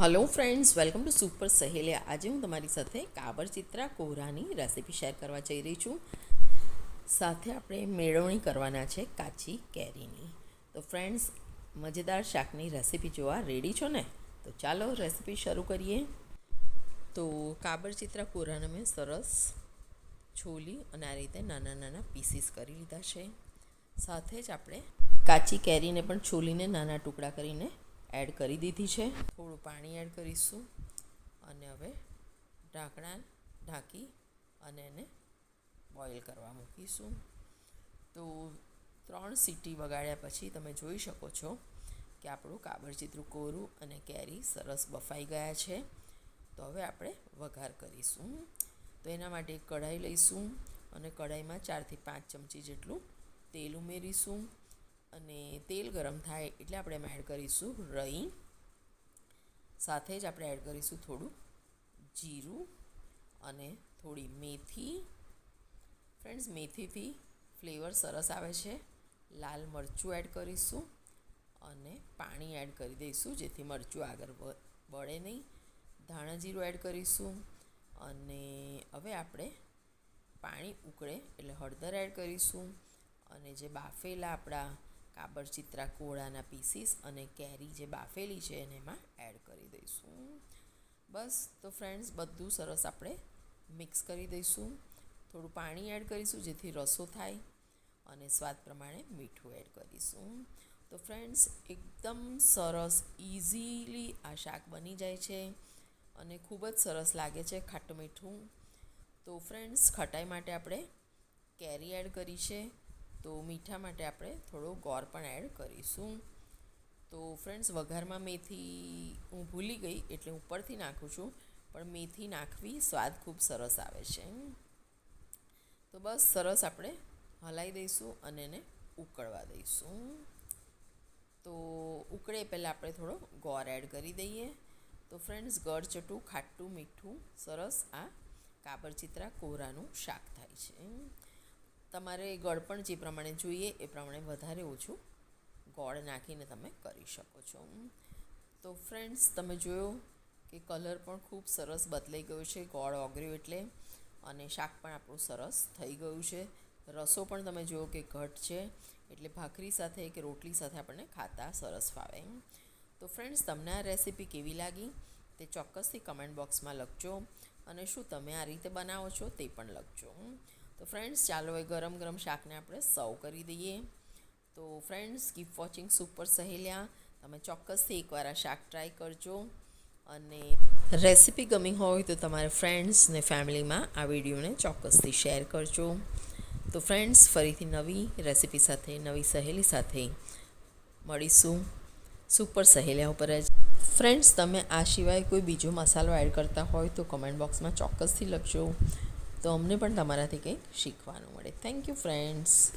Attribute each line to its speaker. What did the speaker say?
Speaker 1: Hello friends welcome to super Saheliya આજે હું તમારી સાથે કાબર ચિત્રા કોહરાની રેસીપી શેર કરવા જઈ રહી છું. સાથે આપણે મેળવણી કરવાના છે કાચી કેરીની. તો ફ્રેન્ડ્સ મજેદાર શાકની રેસીપી જોવા રેડી છો ને? તો ચાલો રેસીપી શરૂ કરીએ. તો કાબર ચિત્રા કોહરાને મેં સરસ છોલી અને આ રીતે નાના નાના પીસીસ કરી લીધા છે. સાથે જ આપણે કાચી કેરીને પણ છોલીને નાના ટુકડા કરીને એડ કરી દીધી છે. થોડું પાણી એડ કરીશું અને હવે ઢાંકણા ઢાંકી અને એને બોઇલ કરવા મૂકીશું. તો ત્રણ સીટી વગાડ્યા પછી તમે જોઈ શકો છો કે આપણું કાબરચીતરું કોરું અને કેરી સરસ બફાઈ ગયા છે. તો હવે આપણે વઘાર કરીશું. તો એના માટે કઢાઈ લઈશું અને કઢાઈમાં ચારથી પાંચ ચમચી જેટલું તેલ ઉમેરીશું. અને તેલ ગરમ થાય એટલે આપણે એમાં એડ કરીશું રઈ. સાથે જ આપણે એડ કરીશું થોડું જીરું અને થોડી મેથી. ફ્રેન્ડ્સ મેથીથી ફ્લેવર સરસ આવે છે. લાલ મરચું એડ કરીશું અને પાણી એડ કરી દઈશું જેથી મરચું આગળ બળે નહીં. ધાણા જીરું એડ કરીશું અને હવે આપણે પાણી ઉકળે એટલે હળદર એડ કરીશું. અને જે બાફેલા આપણા કાબર ચિત્રા કોળાના પીસીસ અને કેરી જે બાફેલી છે એને એમાં એડ કરી દઈશું. બસ, તો ફ્રેન્ડ્સ બધું સરસ આપણે મિક્સ કરી દઈશું. થોડું પાણી એડ કરીશું જેથી રસો થાય અને સ્વાદ પ્રમાણે મીઠું એડ કરીશું. તો ફ્રેન્ડ્સ એકદમ સરસ ઇઝીલી આ શાક બની જાય છે અને ખૂબ જ સરસ લાગે છે ખાટું મીઠું. તો ફ્રેન્ડ્સ ખટાઈ માટે આપણે કેરી એડ કરી છે. તો મીઠા માટે આપણે થોડો ગોળ પણ એડ કરીશું. તો ફ્રેન્ડ્સ વઘારમાં મેથી હું ભૂલી ગઈ એટલે ઉપરથી નાખું છું, પણ મેથી નાખવી સ્વાદ ખૂબ સરસ આવે છે. તો બસ સરસ આપણે હલાવી દઈશું અને એને ઉકળવા દઈશું. તો ઉકળે પહેલાં આપણે થોડો ગોળ એડ કરી દઈએ. તો ફ્રેન્ડ્સ ગળચટું, ખાટું, મીઠું સરસ આ કાબર ચિત્રા કોરાનું શાક થાય છે. તમારે ગળપણ જે પ્રમાણે જોઈએ એ પ્રમાણે વધારે ઓછું ગોળ નાખીને તમે કરી શકો છો. તો ફ્રેન્ડ્સ તમે જોયો કે કલર પણ ખૂબ સરસ બદલાઈ ગયો છે, ગોળ ઓગળ્યો એટલે અને શાક પણ આપણું સરસ થઈ ગયું છે. રસો પણ તમે જુઓ કે ઘટ છે એટલે ભાખરી સાથે કે રોટલી સાથે આપણને ખાતા સરસ ફાવે. તો ફ્રેન્ડ્સ તમને આ રેસીપી કેવી લાગી તે ચોક્કસથી કમેન્ટ બોક્સમાં લખજો અને શું તમે આ રીતે બનાવો છો તે પણ લખજો. તો ફ્રેન્ડ્સ ચાલો એ ગરમ ગરમ શાકને આપણે સર્વ કરી દઈએ. તો friends keep watching super Saheliya તમે ચોક્કસથી એકવાર આ શાક ટ્રાય કરજો. અને રેસીપી ગમી હોય તો તમારા ફ્રેન્ડ્સ ને ફેમિલીમાં આ વિડીયોને ચોક્કસથી શેર કરજો. તો ફ્રેન્ડ્સ ફરીથી નવી રેસીપી સાથે, નવી સહેલી સાથે મળીશું. સુપર સહેલિયા ઉપર જ. ફ્રેન્ડ્સ તમે આ સિવાય કોઈ બીજો મસાલો એડ કરતા હોય તો કમેન્ટ બોક્સમાં ચોક્કસથી લખજો. તો અમને પણ તમારાથી કંઈક શીખવાનું મળે. Thank you friends